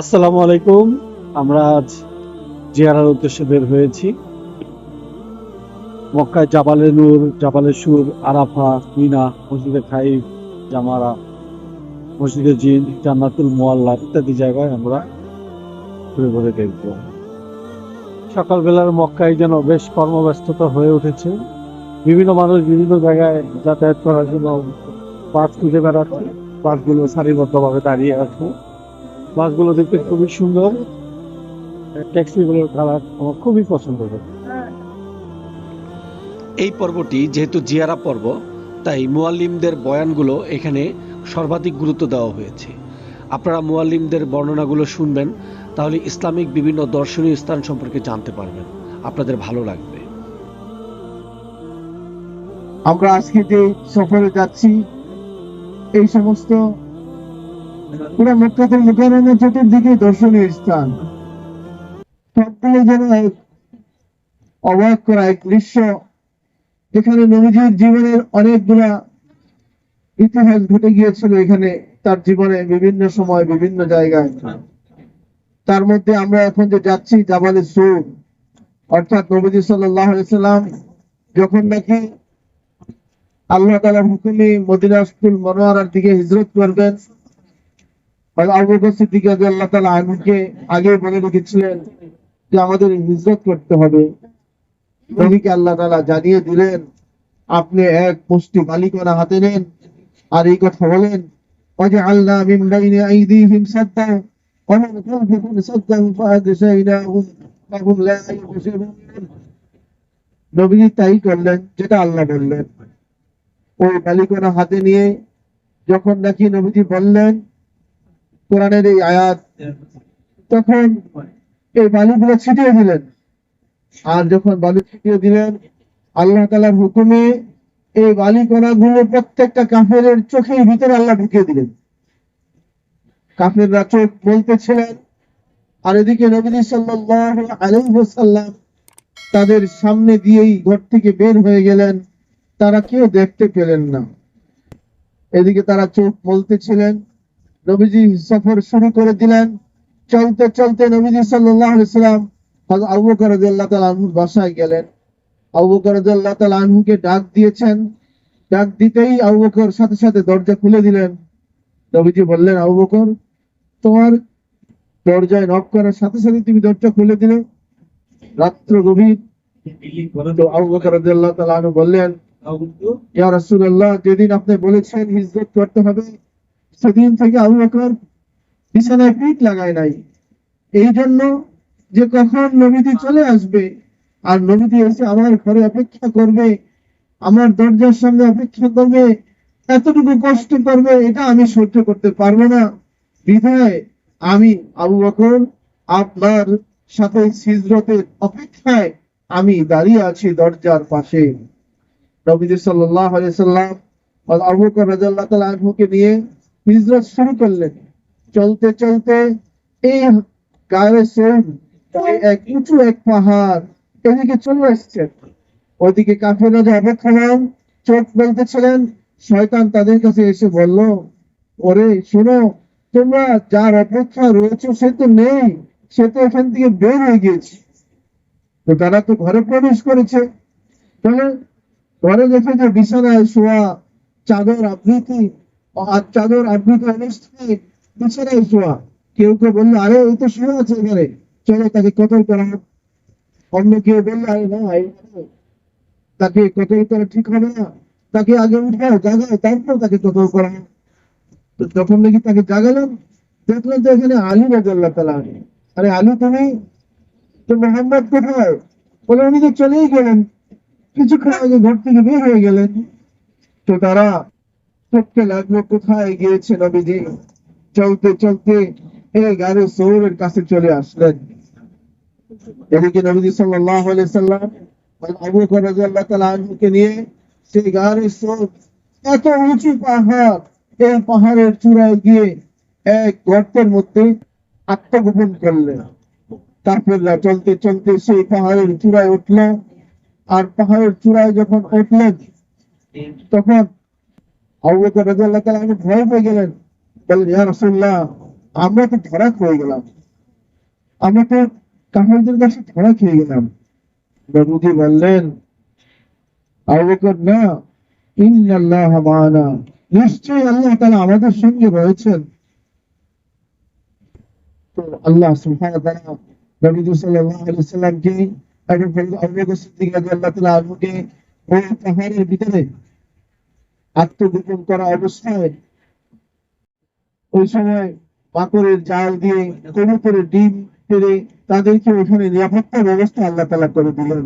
আসসালামু আলাইকুম। আমরা আজ জিয়ারার উদ্দেশ্যে বের হয়েছি। মক্কায় জাবালে নূর, জাবালে সুর, আরাফা, মিনা, মসজিদে খাই জামারা, মসজিদে জিন, জান্নাতুল মোয়াল্লা ইত্যাদি জায়গায় আমরা ঘুরে ঘুরে দেখব। সকালবেলার মক্কায় যেন বেশ কর্মব্যস্ততা হয়ে উঠেছে। বিভিন্ন মানুষ বিভিন্ন জায়গায় যাতায়াত করার জন্য বাস খুঁজে বেড়াচ্ছে। বাসগুলো সারিবদ্ধভাবে দাঁড়িয়ে আছে। বাসগুলো দেখতে খুবই সুন্দর। ট্যাক্সিগুলোর কালার আমার খুবই পছন্দ। হয়েছে এই পর্বটি যেহেতু জিয়ারা পর্ব তাই মুয়াল্লিমদের বয়ানগুলো এখানে সর্বাধিক গুরুত্ব দেওয়া হয়েছে। আপনারা মুয়াল্লিমদের বর্ণনাগুলো শুনবেন তাহলে ইসলামিক বিভিন্ন দর্শনীয় স্থান সম্পর্কে জানতে পারবেন। আপনাদের ভালো লাগবে। আমরা আজকে যে সফরে যাচ্ছি এই সমস্ত চতুর্দিকে দর্শনীয় স্থান। সবগুলো যেন অবাক করা এক দৃশ্য নবীজির জীবনের অনেকগুলা ইতিহাস ঘটে গিয়েছিল, এখানে তার জীবনে বিভিন্ন সময় বিভিন্ন জায়গায়। তার মধ্যে আমরা এখন যে যাচ্ছি জাবালে সুর, অর্থাৎ নবীজি সাল্লাম যখন নাকি আল্লাহ তালার হুকুমে মদিনা স্কুল মনোয়ারার দিকে হিজরত করবেন আল্লাহ আগে বলে রেখেছিলেন যে আমাদের হিজরত করতে হবে। নবীকে আল্লাহ তালা জানিয়ে দিলেন, আপনি এক মুষ্টি মালিকানা হাতে নেন আর এই কথা বলেন নবী তাই করলেন যেটা আল্লাহ বললেন। ওই মালিকানা হাতে নিয়ে যখন নাকি নবীজি বললেন কোরআনের এই আয়াত, তখন এই বালুগুলো ছিটিয়ে দিলেন। আর যখন বালু ছিটিয়ে দিলেন, আল্লাহ তালার হুকুমে এই বালিকণা গুলো প্রত্যেকটা কাফেরের চোখের ভিতরে আল্লাহ ঢুকিয়ে দিলেন। কাফেররা চোখ বলতেছিলেন, আর এদিকে নবীজি সাল্লাল্লাহু আলাইহি ওয়াসাল্লাম তাদের সামনে দিয়েই ঘর থেকে বের হয়ে গেলেন। তারা কেউ দেখতে পেলেন না। এদিকে তারা চোখ বলতেছিলেন নবীজি সফর শুরু করে দিলেন। চলতে চলতে নবীজি সাল্লাম আবু বকর রাদিয়াল্লাহু বাসায় গেলেন। আবু বকর রাদিয়াল্লাহু তাআলা ডাক দিয়েছেন। ডাক দিতেই আবু সাথে সাথে দরজা খুলে দিলেন। নবীজি বললেন, আবু তোমার দরজায় নক করার সাথে সাথে তুমি দরজা খুলে দিলে। রাত্র গভীর। আবু বকর রাদিয়াল্লাহু তাআলা বললেন যেদিন আপনি বলেছেন হিজরত করতে হবে সেদিন থেকে আবু বকর বিছানায় পিঠ লাগায় নাই। এই জন্য যে কখন নবীজি চলে আসবে আর নবীজি এসে আমার ঘরে অপেক্ষা করবে, আমার দরজার সামনে অপেক্ষা করবে, এতটুকু কষ্ট করবে, এটা আমি সহ্য করতে পারব না। বিধায় আমি আবু বকর আপনার সাথে সিজরতের অপেক্ষায় আমি দাঁড়িয়ে আছি দরজার পাশে। আলাইহি সাল্লাম আবু বকর রাদিয়াল্লাহু তাআলা আনহুকে নিয়ে হিজরত শুরু করলেন। চলতে চলতে এই গায়ে সোম এক উঁচু এক পাহাড় এদিকে চলে আসছে ওদিকে কাফেররা যে অপেক্ষমান চোখ বলতেছিলেন শয়তান তাদের কাছে এসে বলল ওরে শোনো তোমরা যার অপেক্ষা রয়েছে সে তো নেই সে তো এখান থেকে বের হয়ে গিয়েছে। তো তারা তো ঘরে প্রবেশ করেছে। তাহলে ঘরে দেখে যে বিছানায় শোয়া চাদর আবৃত্তি চাদর আবৃত অবস্থায় বিছানায় শোয়া কেউ কেউ বলল আরে এই তো শুয়ে আছে এখানে চলো তাকে কতল করা হোক অন্য কেউ বলল আরে না এই তাকে কতল করা ঠিক হবে না তাকে আগে উঠাও জাগাও তারপর তাকে কতল করা হোক তো তখন নাকি তাকে জাগালাম দেখলাম তো এখানে আলী রাজাল্লাহ তালা আরে আলী তুমি তো মোহাম্মদ কোথায় বলে উনি তো চলেই গেলেন কিছুক্ষণ আগে ঘর থেকে বের হয়ে গেলেন তো তারা চোখকে লাগল কোথায় গিয়েছে নবীজি? চলতে চলতে সৌরের কাছে চলে আসলেন। এদিকে নবীজি সাল্লাম পাহাড়ের চূড়ায় গিয়ে এক গর্তের মধ্যে আত্মগোপন করলেন। তারপর চলতে চলতে সেই পাহাড়ের চূড়ায় উঠল। আর পাহাড়ের চূড়ায় যখন উঠলেন, তখন তাআলা ভয় গেলেন। বললেন ইয়া রাসূলুল্লাহ, আমরা তো ধরা খেয়ে গেলাম। আমরা তো কাহারদের কাছে ধরা খেয়ে গেলাম। নবীজি বললেন না, ইন্নাল্লাহ মা'ানা নিশ্চয়ই আল্লাহ তাআলা আমাদের সঙ্গে রয়েছেন। তো আল্লাহ তাআলা নবীজি সাল্লাল্লাহু সাল্লামকে এবং আবু বকর সিদ্দিক রাদিয়াল্লাহু তাআলা আনহুকে ওই পাহাড়ের ভিতরে আত্মগোপন করা অবস্থায় ওই সময় মাকড়ের জাল দিয়ে কবুতরের ডিম ফেলে তাদেরকে ওখানে নিরাপত্তা ব্যবস্থা আল্লাহ তাআলা করে দিলেন।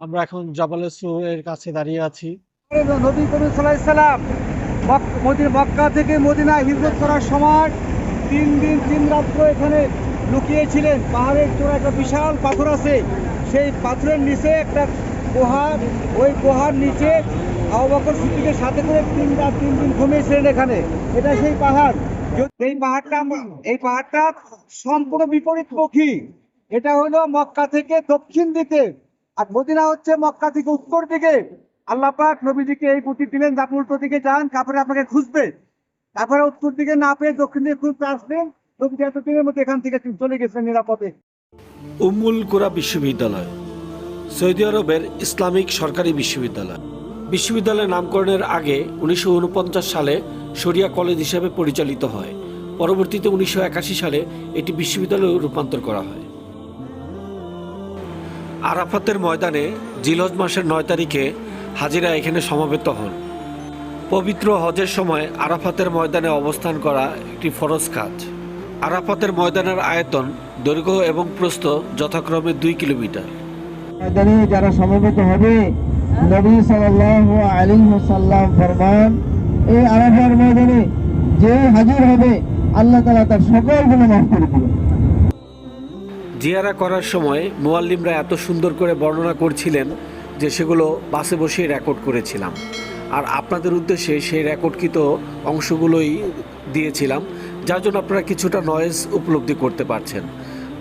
আমরা এখন জাবালে সুরের কাছে দাঁড়িয়ে আছি। নবী করিম সাল্লাম মক্কা থেকে মদিনায় হিজরত করার সময় তিন দিন তিন রাত্র এখানে লুকিয়েছিলেন। পাহাড়ের চূড়া একটা বিশাল পাথর আছে। সেই পাথরের নিচে একটা ওই নিচে আবু বকর সিদ্দিকের সাথে করে তিন রাত, তিন দিন ঘুমিয়েছিলেন এখানে। এটা সেই পাহাড়। এই পাহাড়টা এই পাহাড়টা সম্পূর্ণ বিপরীতমুখী এটা হলো মক্কা থেকে দক্ষিণ দিকে আর মদিনা হচ্ছে মক্কা থেকে উত্তর দিকে। আল্লাহ পাক নবীজিকে এই বুদ্ধি দিলেন যে উল্টো দিকে যান, তারপরে আপনাকে খুঁজবে। তারপরে উত্তর দিকে না পেয়ে দক্ষিণ দিকে খুঁজতে আসলেন। নবীজি এত দিনের মধ্যে এখান থেকে চলে গেছেন নিরাপদে। উম্মুল কুরা বিশ্ববিদ্যালয়। সৌদি আরবের ইসলামিক সরকারি বিশ্ববিদ্যালয়। বিশ্ববিদ্যালয়ের নামকরণের আগে উনিশশো ঊনপঞ্চাশ সালে শরিয়া কলেজ হিসেবে পরিচালিত হয়। পরবর্তীতে উনিশশো একাশি সালে এটি বিশ্ববিদ্যালয়ে রূপান্তর করা হয়। আরাফাতের ময়দানে জিলহজ মাসের নয় তারিখে হাজিরা এখানে সমবেত হন। পবিত্র হজের সময় আরাফাতের ময়দানে অবস্থান করা একটি ফরজ কাজ। আরাফাতের ময়দানের আয়তন, দৈর্ঘ্য এবং প্রস্থ যথাক্রমে দুই কিলোমিটার। ময়দানে যারা সমবেত হবে, নবী সাল্লাল্লাহু আলাইহি ওয়াসাল্লাম ফরমান, এই আরাফার ময়দানে যে হাজির হবে, আল্লাহ তাআলা তার সকল গুনাহ মাফ করে দিবেন। জিয়ারা করার সময় মোয়াল্লিমরা এত সুন্দর করে বর্ণনা করছিলেন যে সেগুলো বাসে বসে রেকর্ড করেছিলাম। আর আপনাদের উদ্দেশ্যে সেই রেকর্ডকৃত অংশগুলোই দিয়েছিলাম, যার জন্য আপনারা কিছুটা নয়েজ উপলব্ধি করতে পারছেন।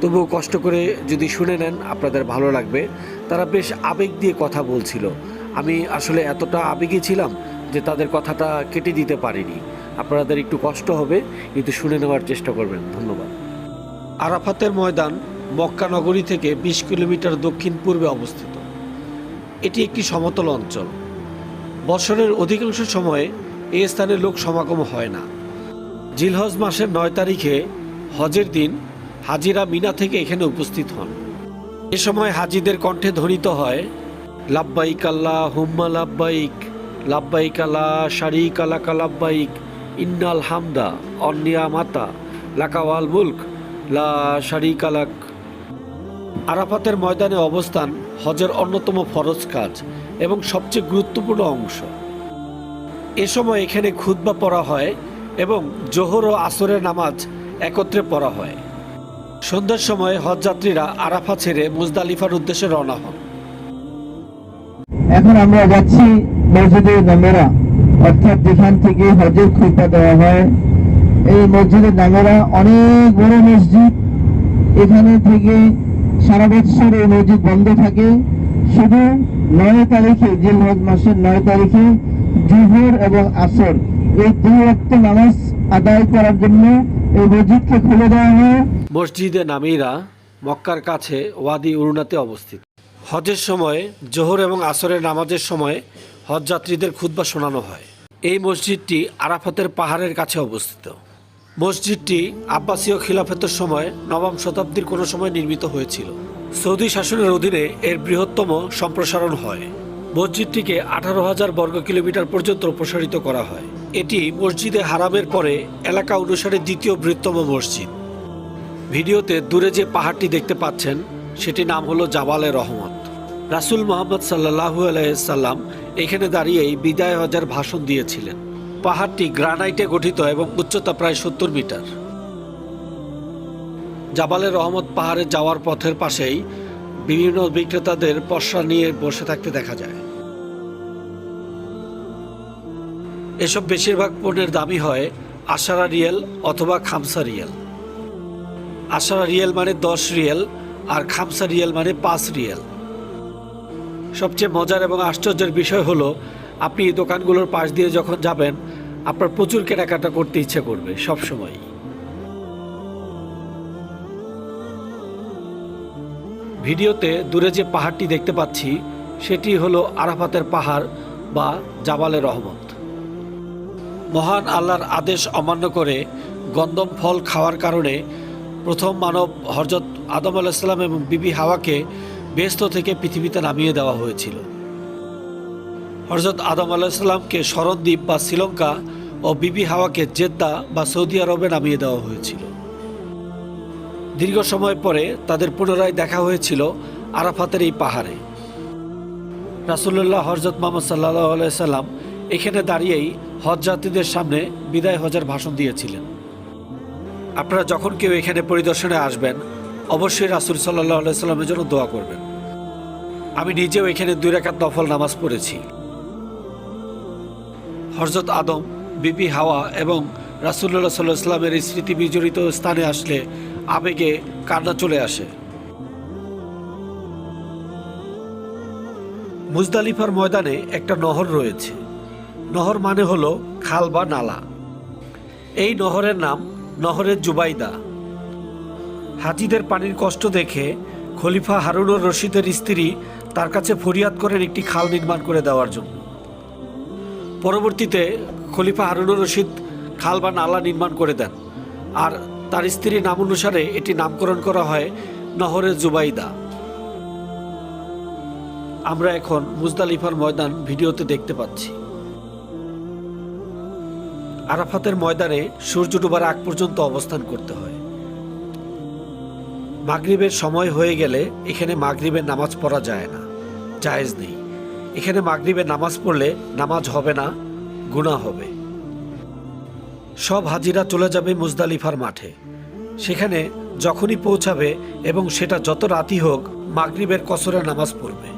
তবুও কষ্ট করে যদি শুনে নেন আপনাদের ভালো লাগবে। তারা বেশ আবেগ দিয়ে কথা বলছিল। আমি আসলে এতটা আবেগে ছিলাম যে তাদের কথাটা কেটে দিতে পারিনি। আপনাদের একটু কষ্ট হবে, কিন্তু শুনে নেওয়ার চেষ্টা করবেন। ধন্যবাদ। আরাফাতের ময়দান মক্কা নগরী থেকে বিশ কিলোমিটার দক্ষিণ পূর্বে অবস্থিত। এটি একটি সমতল অঞ্চল। বছরের অধিকাংশ সময়ে এ স্থানে লোক সমাগম হয় না। জিলহজ মাসের নয় তারিখে হজের দিন হাজিরা মিনা থেকে এখানে উপস্থিত হন। এ সময় হাজিদের কণ্ঠে ধ্বনিত হয়, লাব্বাইক আল্লাহ হুম্মা লাব্বাইক লাব্বাইক আল্লাহ শারিক আলাকা লাব্বাইক, ইন্নাল হামদা অন্নিয়া মাতা লাকাওয়াল মুলক, লা শারিক আলাক আরাফাতের ময়দানে অবস্থান হজের অন্যতম ফরজ কাজ এবং সবচেয়ে গুরুত্বপূর্ণ অংশ। এ সময় এখানে খুতবা পড়া হয় এবং জোহর ও আসরের নামাজ একত্রে পড়া হয়। সন্ধ্যার সময় হজযাত্রীরা আরাফা ছেড়ে মুজদালিফার উদ্দেশ্যে রওনা হন। এখন আমরা যাচ্ছি মসজিদে নামেরা। অর্থাৎ যেখান থেকে হজের খুঁটা দেওয়া হয়, এই মসজিদের নামেরা অনেক বড় মসজিদ। এখানে থেকে সারা বছর এই মসজিদ বন্ধ থাকে। শুধু নয় তারিখে জিলহজ মাসের নয় তারিখে জুহর এবং আসর। এই দুই ওয়াক্ত নামাজ আদায় করার জন্য মসজিদে নামিরা মক্কার কাছে ওয়াদি উরুনাতে অবস্থিত। হজের সময়, জোহর এবং আসরের নামাজের সময় হজযাত্রীদের খুতবা শোনানো হয়। এই মসজিদটি আরাফাতের পাহাড়ের কাছে অবস্থিত। মসজিদটি আব্বাসীয় খিলাফতের সময় নবম শতাব্দীর কোনো সময় নির্মিত হয়েছিল। সৌদি শাসনের অধীনে এর বৃহত্তম সম্প্রসারণ হয়। মসজিদটিকে আঠারো হাজার বর্গ কিলোমিটার পর্যন্ত প্রসারিত করা হয়। এটি মসজিদে হারামের পরে এলাকা অনুসারে দ্বিতীয় বৃহত্তম মসজিদ। ভিডিওতে দূরে যে পাহাড়টি দেখতে পাচ্ছেন সেটি নাম হলো জাবালে রহমত। রাসুল মোহাম্মদ সাল্লাহু আলাইসাল্লাম এখানে দাঁড়িয়েই বিদায় হজার ভাষণ দিয়েছিলেন। পাহাড়টি গ্রানাইটে গঠিত এবং উচ্চতা প্রায় সত্তর মিটার। জাবালে রহমত পাহাড়ে যাওয়ার পথের পাশেই বিভিন্ন বিক্রেতাদের পশরা নিয়ে বসে থাকতে দেখা যায়। এসব বেশিরভাগ পণ্যের দামই হয় আশারা রিয়েল অথবা খামসা রিয়েল। আশারা রিয়েল মানে দশ রিয়েল আর খামসা রিয়েল মানে পাঁচ রিয়েল। সবচেয়ে মজার এবং আশ্চর্যের বিষয় হলো, আপনি এই দোকানগুলোর পাশ দিয়ে যখন যাবেন, আপনার প্রচুর কেনাকাটা করতে ইচ্ছে করবে, সব সময়। ভিডিওতে দূরে যে পাহাড়টি দেখতে পাচ্ছি, সেটি হলো আরাফাতের পাহাড় বা জাবালে রহমত। মহান আল্লাহর আদেশ অমান্য করে গন্দম ফল খাওয়ার কারণে প্রথম মানব হরজত আদম আলাইসাল্লাম এবং বিবি হাওয়াকে বেস্ত থেকে পৃথিবীতে নামিয়ে দেওয়া হয়েছিল। হরজত আদম আলাইসাল্লামকে শরণদ্বীপ বা শ্রীলঙ্কা ও বিবি হাওয়াকে জেদ্দা বা সৌদি আরবে নামিয়ে দেওয়া হয়েছিল। দীর্ঘ সময় পরে তাদের পুনরায় দেখা হয়েছিল আরাফাতের এই পাহাড়ে। রাসুল্লাহ হরজত মোহাম্মদ সাল্লাহ সাল্লাম এখানে দাঁড়িয়েই হজ যাত্রীদের সামনে বিদায় হজের ভাষণ দিয়েছিলেন। আপনারা যখন কেউ এখানে পরিদর্শনে আসবেন, অবশ্যই রাসুল সাল্লাহ সাল্লামের জন্য দোয়া করবেন। আমি নিজেও এখানে দুই রাকাত নফল নামাজ পড়েছি। হরজত আদম বিবি হাওয়া এবং রাসুল্লাহ সাল্লাহ ইসলামের স্মৃতি বিজড়িত স্থানে আসলে আবেগে কান্না চলে আসে। মুজদালিফার ময়দানে একটা নহর রয়েছে। নহর মানে হলো খাল বা নালা। এই নহরের নাম নহরের জুবাইদা। হাজিদের পানির কষ্ট দেখে খলিফা হারুনুর রশিদের স্ত্রী তার কাছে ফরিয়াদ করেন একটি খাল নির্মাণ করে দেওয়ার জন্য। পরবর্তীতে খলিফা হারুনুর রশিদ খাল বা নালা নির্মাণ করে দেন আর তার স্ত্রীর নাম অনুসারে এটি নামকরণ করা হয় নহরের জুবাইদা। আমরা এখন মুজদালিফার ময়দান ভিডিওতে দেখতে পাচ্ছি। আরাফাতের ময়দানে সূর্য ডুবার আগ পর্যন্ত অবস্থান করতে হয়। মাগরিবের সময় হয়ে গেলে এখানে মাগরিবের নামাজ পড়া যায় না, জায়েজ নেই। এখানে মাগরিবের নামাজ পড়লে নামাজ হবে না গুণা হবে। সব হাজিরা চলে যাবে মুজদালিফার মাঠে। সেখানে যখনই পৌঁছাবে এবং সেটা যত রাতি হোক মাগরিবের কসরের নামাজ পড়বে।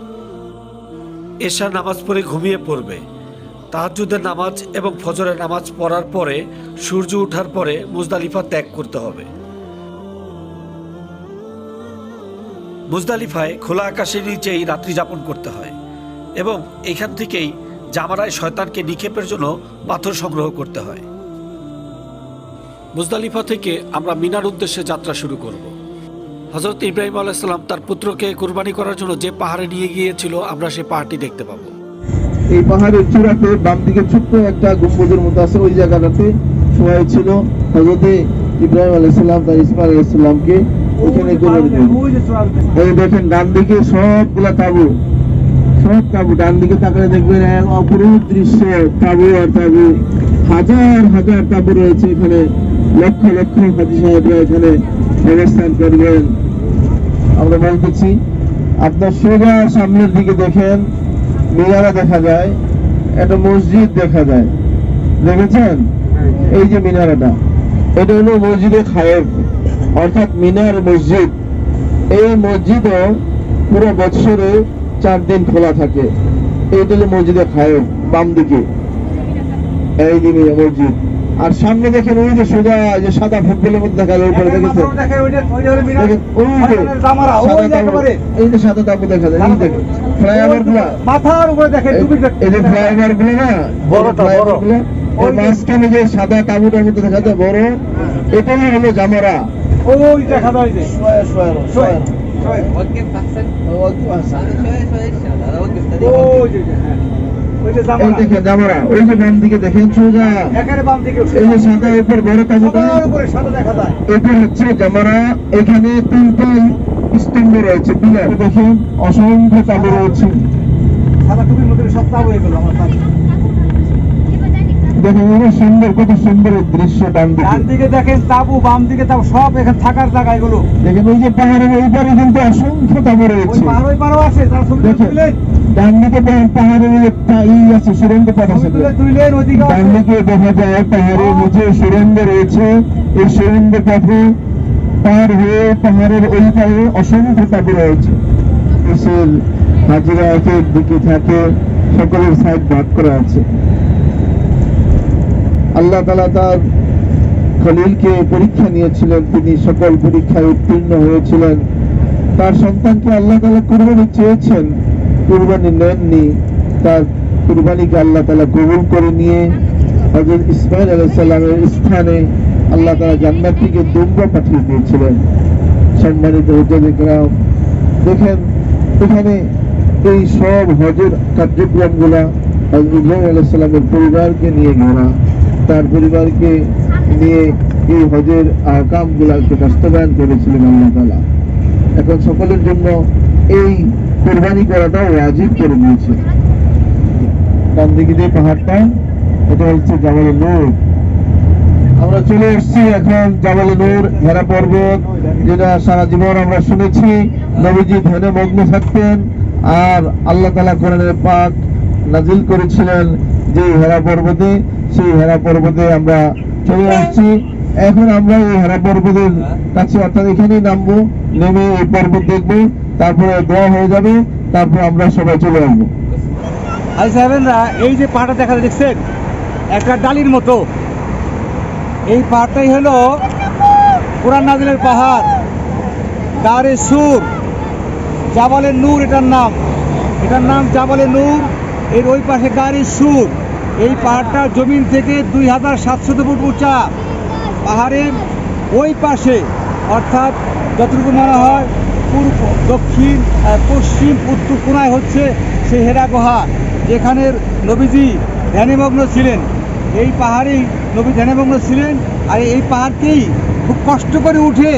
এশার নামাজ পড়ে ঘুমিয়ে পড়বে। তাহাজ্জুদের নামাজ এবং ফজরের নামাজ পড়ার পরে সূর্য ওঠার পরে মুজদালিফা ত্যাগ করতে হবে। মুজদালিফায় খোলা আকাশের নিচেই রাত্রি যাপন করতে হয় এবং এখান থেকেই জামারায় শয়তানকে নিক্ষেপের জন্য পাথর সংগ্রহ করতে হয়। মুজদালিফা থেকে আমরা মিনার উদ্দেশ্যে যাত্রা শুরু করব। হজরত ইব্রাহিম আলাইসাল্লাম তার পুত্রকে কুরবানি করার জন্য যে পাহাড়ে নিয়ে গিয়েছিল, আমরা সে পাহাড়টি দেখতে পাবো। এই পাহাড়ের চূড়াতে বাম দিকে ছোট্ট একটা গম্বুজের মতো আছে ওই জায়গাটাতে শোয়া ছিল হজরতে ইব্রাহিম আলাইসাল্লাম তার ইসমাইল আলাইসাল্লামকে ওখানে। এই দেখেন ডান দিকে সবগুলা তাবু সব তাবু ডান দিকে তাকালে দেখবেন এক অপরূপ দৃশ্য তাবু আর তাবু। হাজার হাজার তাবু রয়েছে এখানে লক্ষ লক্ষ হাজি সাহেবরা এখানে অবস্থান করবেন। আমরা বলতেছি আপনার সোজা সামনের দিকে দেখেন মিনারা দেখা যায় একটা মসজিদ দেখা যায়। দেখেছেন? এই যে মিনারাটা এটা হলো মসজিদে খায়েব। অর্থাৎ মিনার মসজিদ। এই মসজিদও পুরো বছরে চার দিন খোলা থাকে। এইটা হলো মসজিদে খায়েব বাম দিকে। এই যে মসজিদ। আর সামনে দেখেন ওই যে সোজা যে সাদা ফুটবলের মধ্যে দেখা যায় উপরে একের দেখেছেন? মাথাও দেখে, ওইটা- ওইটা হলো মিনার। দেখেন, ওই যে শয়তানের জামারা, ওই সাদা যে তাবু একেবারে। এই যে সাদা তাবু দেখা যায় এই দেখেন। ফ্লাইওভারগুলা? মাথার উপরে দেখেন ডুপ্লিকেট এই যে ফ্লাইওভারগুলো না বড়টা বড়। ওই মাঝখানে যে সাদা তাঁবুটার মধ্যে দেখা যায় বড় এটাই হলো জামারা। ওই দেখা যায় যে। শোয়া শোয়া শোয়া ওকে পাকসান ওকে পাকসান শোয়া শোয়া ওই যে হ্যাঁ। ওই যে এই দেখেন জামারা ওই যে বাম দিকে দেখেন সোজা একেবারে বাম দিকে উঠে। এই যে সাদা উপর বড় তাবুটা সবার উপরে সাদা দেখা যায়। এটা হচ্ছে জামারা এখানে তিনটা স্তম্ভ রয়েছে পিলার দেখেন অসংখ্য চালু রয়েছে মধ্যে হয়ে গেল আমার তাবু। দেখেন সুন্দর কত সুন্দর দৃশ্য ডান দিকে ডান দিকে দেখেন তাবু বাম দিকে তাবু সব এখানে থাকার জায়গা এগুলো। দেখেন ওই যে পাহাড়ের ওই পারে কিন্তু অসংখ্য তাবু রয়েছে। পাহাড় ওই আছে তারা ছবি তুলে দেখেন ডান দিকে পাহাড়ের ই আছে সুরঙ্গ পথ আছে। ছবি তুলে তুললেন ওইদিকে ডান দিকে দেখা যায় পাহাড়ের নিচে সুরঙ্গ রয়েছে। এই সুরঙ্গ পথে পার হয়ে পাহাড়ের ওই পারে অসংখ্য তাবু রয়েছে। হাজিরা একের দিকে থাকে সকলের সাইড ভাগ করা আছে। আল্লাহ তালা তার খলিলকে পরীক্ষা নিয়েছিলেন, তিনি সকল পরীক্ষায় উত্তীর্ণ হয়েছিলেন। তার সন্তানকে আল্লাহ তালা কুরবানি চেয়েছেন, কুরবানি নেননি। তার কুরবানিকে আল্লাহ তালা কবুল করে নিয়ে হযরত ইসমাইল আলাইহিস সালামের স্থানে আল্লাহ তালা জান্নাত থেকে দুম্বা পাঠিয়ে দিয়েছিলেন। সম্মানিত হুজুরাম দেখেন এখানে এই সব হজের কার্যক্রমগুলা হযরত ইব্রাহিম আলাইহিস সালামের পরিবারকে নিয়ে ঘেরা। তার পরিবারকে নিয়ে এই হজের আহকামগুলাকে বাস্তবায়ন করেছিলেন আল্লাহ তাআলা। এখন সকলের জন্য এই কোরবানি করাটা ওয়াজিব করে দিয়েছে। ডান দিকে যে পাহাড়টা, এটা হচ্ছে জামালে নূর। আমরা চলে এসেছি এখন জামালে নূর হেরা পর্বত, যেটা সারা জীবন আমরা শুনেছি, নবীজি ধ্যানে মগ্ন থাকতেন, আর আল্লাহ তালা কোরআনের পাক নাজিল করেছিলেন যে হেরা পর্বতে। সেই হেরা পর্বতে আমরা চলে আসছি। এখন আমরা এই হেরা পর্বতের কাছে অর্থাৎ এখানেই নামবো নেমে এই পর্বত দেখব তারপরে দোয়া হয়ে যাবে তারপর আমরা সবাই চলে আসব। আই সাহেবেনরা এই যে পাহাড়টা দেখা যায় দেখছেন? একটা ডালির মতো। এই পাহাড়টাই হলো কোরআন নাজিলের পাহাড় দারে সুর জাবালের নূর এটার নাম। এটার নাম জাবালের নূর এর ওই পাশে গাড়ির সুর। এই পাহাড়টা জমিন থেকে দুই হাজার সাতশত ফুট উঁচা। পাহাড়ের ওই পাশে, অর্থাৎ যতটুকু মনে হয়, পূর্ব, দক্ষিণ পশ্চিম, উত্তর কোনায় হচ্ছে সেই হেরা গুহা যেখানে নবীজি ধ্যানমগ্ন ছিলেন। এই পাহাড়েই নবী ধ্যানমগ্ন ছিলেন আর এই পাহাড়কেই খুব কষ্ট করে উঠে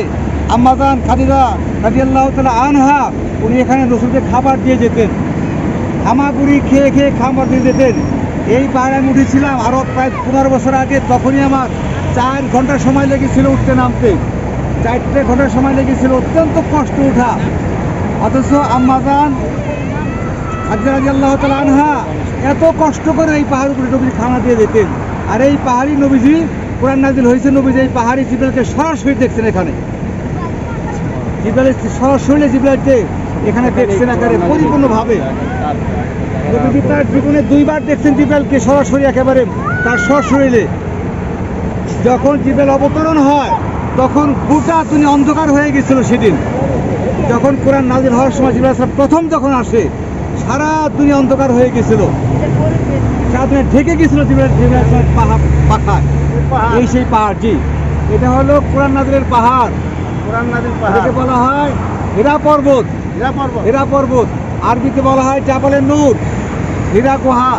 আম্মাদান খাদিরা খাদি আল্লাহ তালা আনহা, উনি এখানে রসুলকে খাবার দিয়ে যেতেন। হামাগুড়ি খেয়ে খেয়ে খাবার দিয়ে যেতেন। এই পাহাড়ে আমি উঠেছিলাম আরও প্রায় পনেরো বছর আগে, তখনই আমার চার ঘণ্টা সময় লেগেছিল উঠতে নামতে। চারটে ঘণ্টা সময় লেগেছিল, অত্যন্ত কষ্ট ওঠা অথচ আজ্জারাজি আল্লাহ তালা আনহা এত কষ্ট করে এই পাহাড় উপরে নবীজি খানা দিয়ে যেতেন আর এই পাহাড়ি নবীজি, কোরআন নাজিল হয়েছে, নবীজি এই পাহাড়ি জিব্রাইলকে সরাসরি দেখছেন এখানে। জিব্রাইল সরাসরি জিব্রাইলকে এখানে দেখছেন একেবারে পরিপূর্ণভাবে। নবীজি তার জীবনে দুইবার দেখছেন জিব্রাইলকে সরাসরি একেবারে তার সশরীরে। যখন জিব্রাইল অবতরণ হয় তখন গোটা তুমি অন্ধকার হয়ে গেছিল সেদিন। যখন কোরআন নাজিল হওয়ার সময় জিব্রাইল সাহেব প্রথম যখন আসে সারা দুনিয়া অন্ধকার হয়ে গেছিল। সারা দুনিয়া ঢেকে গেছিল জিব্রাইল জিব্রাইল পাহাড় পাখায়। এই সেই পাহাড় জি। এটা হলো কোরআন নাজিলের পাহাড়। কোরআন নাজিল এটাকে বলা হয় হীরা পর্বত। হীরা পর্বত। হীরা পর্বত। আরবিতে বলা হয় জাবালের নূর হীরা গুহা